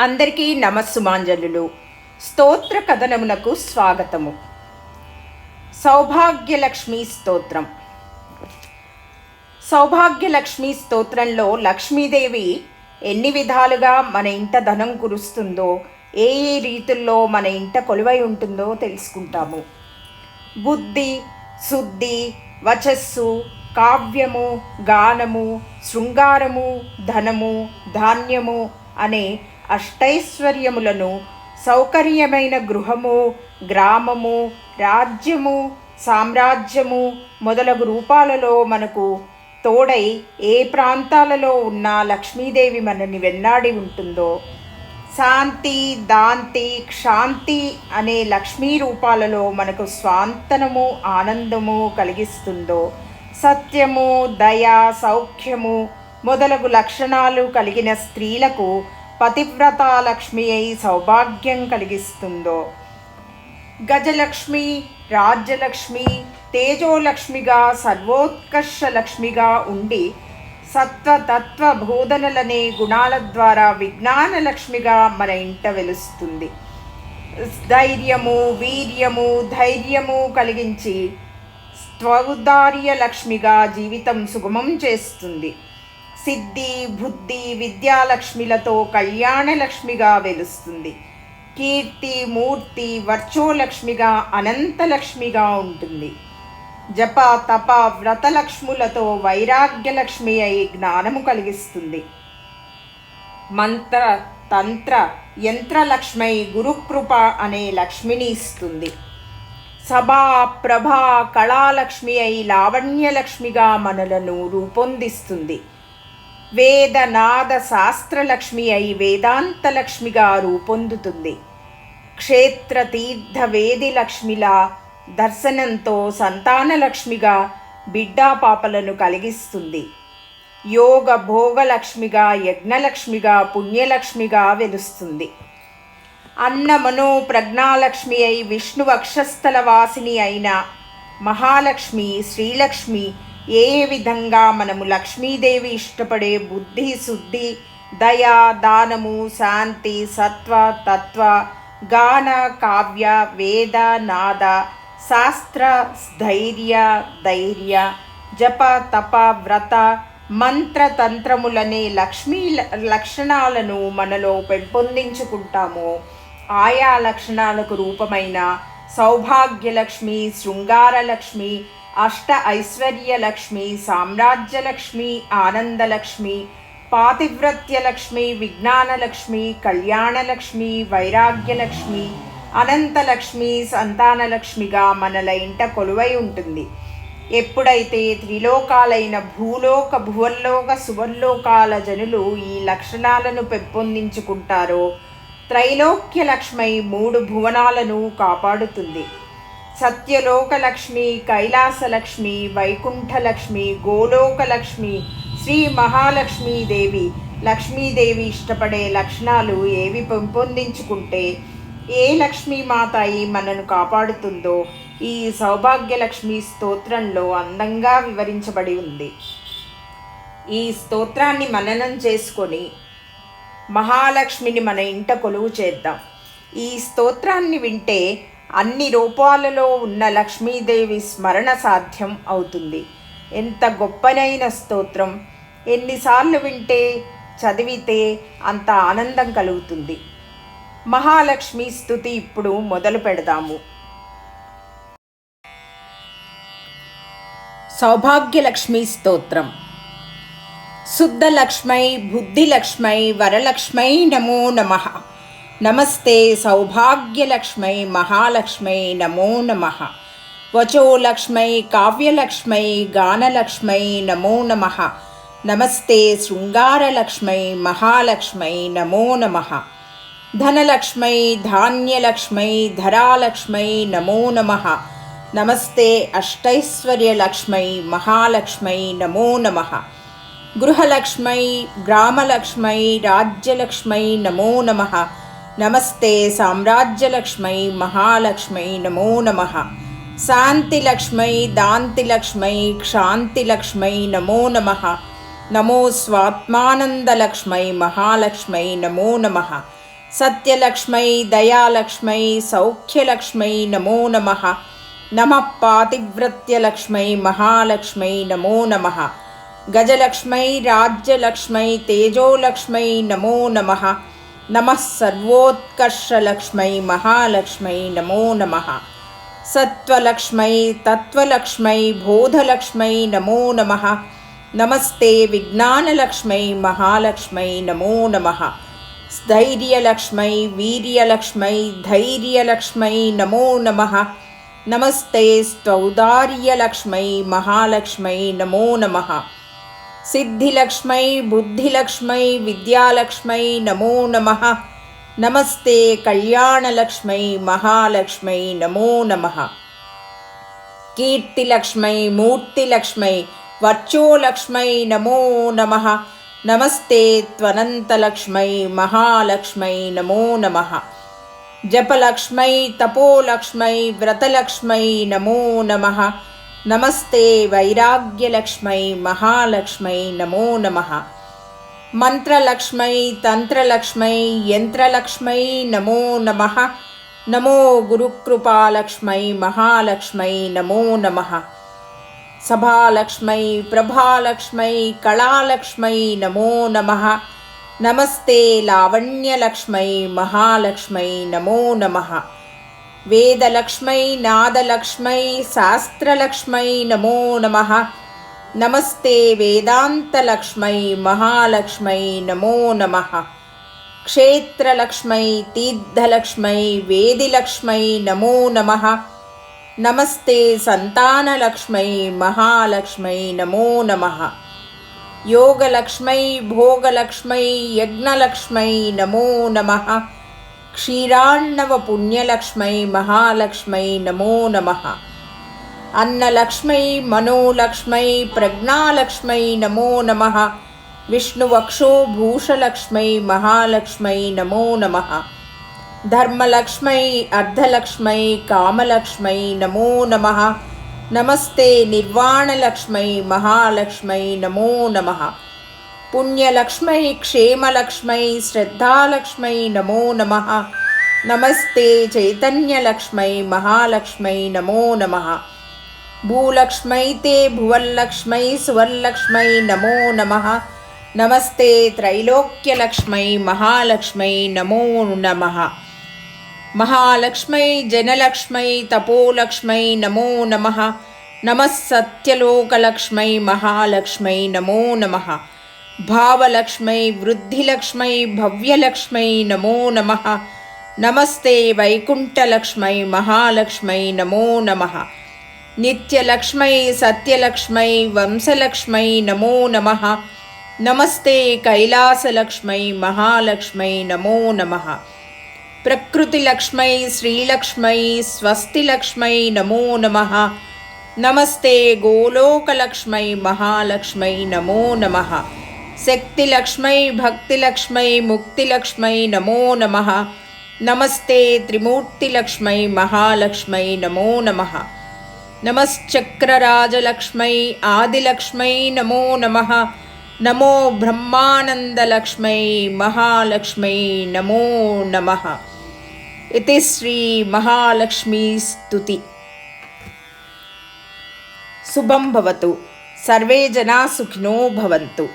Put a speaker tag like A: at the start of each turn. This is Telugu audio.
A: అందరికీ నమస్సుమాంజలులు. స్తోత్ర కథనమునకు స్వాగతము. సౌభాగ్యలక్ష్మి స్తోత్రం. సౌభాగ్యలక్ష్మి స్తోత్రంలో లక్ష్మీదేవి ఎన్ని విధాలుగా మన ఇంట ధనం కురుస్తుందో ఏ ఏ రీతుల్లో మన ఇంట కొలువై ఉంటుందో తెలుసుకుంటాము. బుద్ధి శుద్ధి వచస్సు కావ్యము గానము శృంగారము ధనము ధాన్యము అనే అష్టైశ్వర్యములను సౌకర్యమైన గృహము గ్రామము రాజ్యము సామ్రాజ్యము మొదలగు రూపాలలో మనకు తోడై ఏ ప్రాంతాలలో ఉన్న లక్ష్మీదేవి మనని వెన్నాడి ఉంటుందో శాంతి దాంతి క్షాంతి అనే లక్ష్మీ రూపాలలో మనకు స్వాంతనము ఆనందము కలిగిస్తుందో సత్యము దయ సౌఖ్యము మొదలగు లక్షణాలు కలిగిన స్త్రీలకు పతివ్రతాలక్ష్మి అయి సౌభాగ్యం కలిగిస్తుందో. గజలక్ష్మి రాజ్యలక్ష్మి తేజోలక్ష్మిగా సర్వోత్కర్ష లక్ష్మిగా ఉండి సత్వతత్వ బోధనలనే గుణాల ద్వారా విజ్ఞాన లక్ష్మిగా మన ఇంట వెలుస్తుంది. ధైర్యము వీర్యము ధైర్యము కలిగించి స్వౌదార్య లక్ష్మిగా జీవితం సుగమం చేస్తుంది. సిద్ధి బుద్ధి విద్యాలక్ష్మిలతో కళ్యాణలక్ష్మిగా వెలుస్తుంది. కీర్తి మూర్తి వర్చోలక్ష్మిగా అనంతలక్ష్మిగా ఉంటుంది. జప తప వ్రతలక్ష్ములతో వైరాగ్యలక్ష్మి అయి జ్ఞానము కలిగిస్తుంది. మంత్ర తంత్ర యంత్రలక్ష్మై గురుకృప అనే లక్ష్మిని ఇస్తుంది. సభా ప్రభా కళాలక్ష్మి అయి లావణ్యలక్ష్మిగా మనలను రూపొందిస్తుంది. వేదనాద శాస్త్రలక్ష్మి అయి వేదాంతలక్ష్మిగా రూపొందుతుంది. క్షేత్ర తీర్థ వేది లక్ష్మిలా దర్శనంతో సంతానలక్ష్మిగా బిడ్డా పాపలను కలిగిస్తుంది. యోగ భోగలక్ష్మిగా యజ్ఞలక్ష్మిగా పుణ్యలక్ష్మిగా వెలుస్తుంది. అన్న మనో ప్రజ్ఞాలక్ష్మి అయి విష్ణు వక్షస్థల వాసిని అయిన మహాలక్ష్మి శ్రీలక్ష్మి ఏ విధంగా మనము లక్ష్మీదేవి ఇష్టపడే బుద్ధి శుద్ధి దయ దానము శాంతి సత్వ తత్వ గాన కావ్య వేద నాద శాస్త్ర ధైర్య ధైర్య జప తప వ్రత మంత్ర తంత్రములనే లక్ష్మీ లక్షణాలను మనలో పెంపొందించుకుంటాము. ఆయా లక్షణాలకు రూపమైన సౌభాగ్యలక్ష్మి శృంగారలక్ష్మి అష్ట ఐశ్వర్యలక్ష్మి సామ్రాజ్యలక్ష్మి ఆనందలక్ష్మి పాతివ్రత్యలక్ష్మి విజ్ఞానలక్ష్మి కళ్యాణలక్ష్మి వైరాగ్యలక్ష్మి అనంతలక్ష్మి సంతానలక్ష్మిగా మనల ఇంట కొలువై ఉంటుంది. ఎప్పుడైతే త్రిలోకాలైన భూలోక భువల్లోక సువర్లోకాల జనులు ఈ లక్షణాలను పెంపొందించుకుంటారో త్రైలోక్య లక్ష్మై మూడు భువనాలను కాపాడుతుంది. సత్యలోకలక్ష్మి కైలాసలక్ష్మి వైకుంఠలక్ష్మి గోలోకలక్ష్మి శ్రీ మహాలక్ష్మీదేవి. లక్ష్మీదేవి ఇష్టపడే లక్షణాలు ఏవి పెంపొందించుకుంటే ఏ లక్ష్మీమాతాయి మనను కాపాడుతుందో ఈ సౌభాగ్యలక్ష్మి స్తోత్రంలో అందంగా వివరించబడి ఉంది. ఈ స్తోత్రాన్ని మననం చేసుకొని మహాలక్ష్మిని మన ఇంట కొలువు చేద్దాం. ఈ స్తోత్రాన్ని వింటే అన్ని రూపాలలో ఉన్న లక్ష్మీదేవి స్మరణ సాధ్యం అవుతుంది. ఎంత గొప్పనైన స్తోత్రం. ఎన్నిసార్లు వింటే చదివితే అంత ఆనందం కలుగుతుంది. మహాలక్ష్మి స్థుతి ఇప్పుడు మొదలు పెడదాము. సౌభాగ్యలక్ష్మి స్తోత్రం. శుద్ధలక్ష్మై బుద్ధిలక్ష్మై వరలక్ష్మై నమో నమః. నమస్తే సౌభాగ్యలక్ష్మై మహాలక్ష్మై నమో నమ. వచోలక్ష్మై కావ్యలక్ష్మై గానలక్ష్మై నమో నమ. నమస్తే శృంగారలక్ష్మై మహాలక్ష్మై నమో నమ. ధనలక్ష్మై ధాన్యలక్ష్మై ధరాలక్ష్మై నమో నమ. నమస్తే అష్టైశ్వర్యలక్ష్మై మహాలక్ష్మై నమో నమ. గృహలక్ష్మై గ్రామలక్ష్మై రాజ్యలక్ష్మై నమో నమ. नमस्ते साम्राज्यलक्ष्मै महालक्ष्मै नमो नमः। शान्तिलक्ष्मै दान्तिलक्ष्मै क्षान्तिलक्ष्मै नमो नमः। नमो स्वात्मानन्दलक्ष्मै महालक्ष्मै नमो नमः। सत्यलक्ष्मै दयालक्ष्मै सौख्यलक्ष्मै नमो नमः। नमः पातिव्रत्यलक्ष्मै महालक्ष्मै नमो नमः। गजलक्ष्मै राज्यलक्ष्मै तेजोलक्ष्मै नमो नमः। नमः सर्वोत्कर्षलक्ष्मै महालक्ष्मै नमो नमः। सत्त्वलक्ष्मै, तत्त्वलक्ष्मै, बोधलक्ष्मै नमो नमः। नमस्ते विज्ञानलक्ष्मै, महालक्ष्मै नमो नमः। स्थैर्यलक्ष्मै, वीर्यलक्ष्मै, धैर्यलक्ष्मै नमो नमः। नमस्ते स्तौदार्यलक्ष्मै, महालक्ष्मै नमो नमः। सिद्धिलक्ष्मै, बुद्धिलक्ष्मै, विद्यालक्ष्मै, नमो नमः। नमस्ते, कल्याणलक्ष्मै, महालक्ष्मै, नमो नमः। कीर्तिलक्ष्मै, मूर्तिलक्ष्मै, वर्चोलक्ष्मै, नमो नमः। नमस्ते, त्वनन्तलक्ष्मै, महालक्ष्मै, नमो नमः। जपलक्ष्मै, तपोलक्ष्मै, व्रतलक्ष्मै, नमो नमः। नमस्ते वैराग्यलक्ष्मै महालक्ष्मै नमो नमः। मन्त्रलक्ष्मै तन्त्रलक्ष्मै यन्त्रलक्ष्मै नमो नमः। नमो गुरुकृपालक्ष्मै महालक्ष्मै नमो नमः। सभालक्ष्मै प्रभालक्ष्मै कलालक्ष्मै नमो नमः। नमस्ते लावण्यलक्ष्मै महालक्ष्मै नमो नमः वेदलक्ष्मै नादलक्ष्मै शास्त्रलक्ष्मै नमो नमः। नमस्ते वेदान्तलक्ष्मै महालक्ष्मै नमो नमः। क्षेत्रलक्ष्मै तीर्थलक्ष्मै वेदिलक्ष्मै नमो नमः। नमस्ते सन्तानलक्ष्मै महालक्ष्मै नमो नमः। योगलक्ष्मै भोगलक्ष्मै यज्ञलक्ष्मै नमो नमः क्षीराण्णवपुण्यलक्ष्मै महालक्ष्मै नमो नमः अन्नलक्ष्मै मनोलक्ष्मै प्रज्ञालक्ष्मै नमो नमः विष्णुवक्षोभूषलक्ष्मै महालक्ष्मै नमो नमः धर्मलक्ष्मै अर्धलक्ष्मै कामलक्ष्मै नमो नमः नमस्ते निर्वाणलक्ष्मै महालक्ष्मै नमो नमः पुण्यलक्ष्मै क्षेमलक्ष्मै श्रद्धालक्ष्मै नमो नमः। नमस्ते चैतन्यलक्ष्मै महालक्ष्मै नमो नमः। भूलक्ष्मै ते भुवल्लक्ष्मै सुवर्लक्ष्मै नमो नमः। नमस्ते त्रैलोक्यलक्ष्मै महालक्ष्मै नमो नमः। महालक्ष्मै जनलक्ष्मै तपोलक्ष्मै नमो नमः। नमः सत्यलोकलक्ष्मै महालक्ष्मै नमो नमः भावलक्ष्मै वृद्धिलक्ष्मै भव्यलक्ष्मै नमो नमः नमस्ते वैकुण्ठलक्ष्मै महालक्ष्मै नमो नमः नित्यलक्ष्मै सत्यलक्ष्मै वंशलक्ष्मै नमो नमः नमस्ते कैलासलक्ष्मै महालक्ष्मै नमो नमः प्रकृतिलक्ष्मै श्रीलक्ष्मै स्वस्तिलक्ष्मै नमो नमः नमस्ते गोलोकलक्ष्मै महालक्ष्मै नमो नमः शक्तिलक्ष्मै, भक्तिलक्ष्मै, मुक्तिलक्ष्मै नमो नमः। नमस्ते त्रिमूर्तिलक्ष्मै, महालक्ष्मै नमो नमः। नमश्चक्रराजलक्ष्मै, आदिलक्ष्मै नमो नमः। नमो ब्रह्मानन्दलक्ष्मै, महालक्ष्मै नमो नमः। इति श्रीमहालक्ष्मीस्तुति भवतु। सर्वे जना सुखिनो भवन्तु।